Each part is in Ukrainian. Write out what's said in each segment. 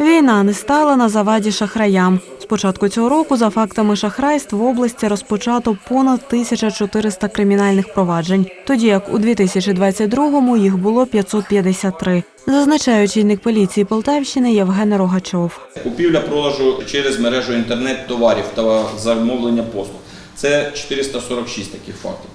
Війна не стала на заваді шахраям. З початку цього року за фактами шахрайств в області розпочато понад 1400 кримінальних проваджень, тоді як у 2022-му їх було 553. Зазначає очільник поліції Полтавщини Євген Рогачов. Купівля продажу через мережу інтернет-товарів та замовлення послуг. Це 446 таких фактів.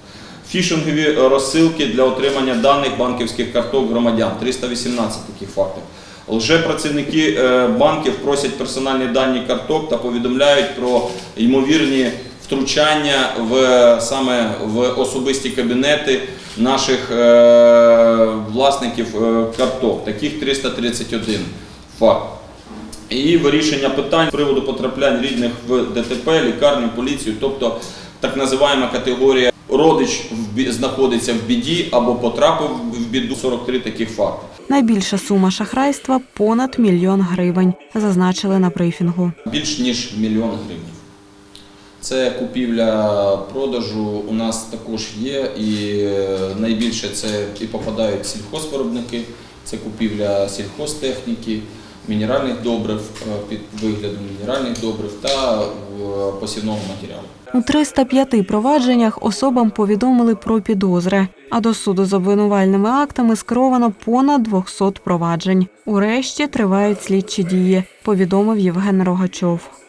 Фішингові розсилки для отримання даних банківських карток громадян 318 таких фактів. Лжепрацівники е, банків просять персональні дані карток та повідомляють про ймовірні втручання в саме в особисті кабінети наших е, власників е, карток. Таких 331 факт. І вирішення питань з приводу потраплянь рідних в ДТП, лікарню, поліцію, тобто так називаємо категорія родич знаходиться в біді або потрапив в біду 43 таких факти. Найбільша сума шахрайства понад мільйон гривень, зазначили на брифінгу. Більш ніж мільйон гривень. Це купівля продажу у нас також є, і е, найбільше це і попадають сільхозвиробники, це купівля сільхозтехніки, мінеральних добрив е, під виглядом мінеральних добрив та е, посівного матеріалу. У 305 провадженнях особам повідомили про підозри, а до суду з обвинувальними актами скеровано понад 200 проваджень. Урешті тривають слідчі дії, повідомив Євген Рогачов.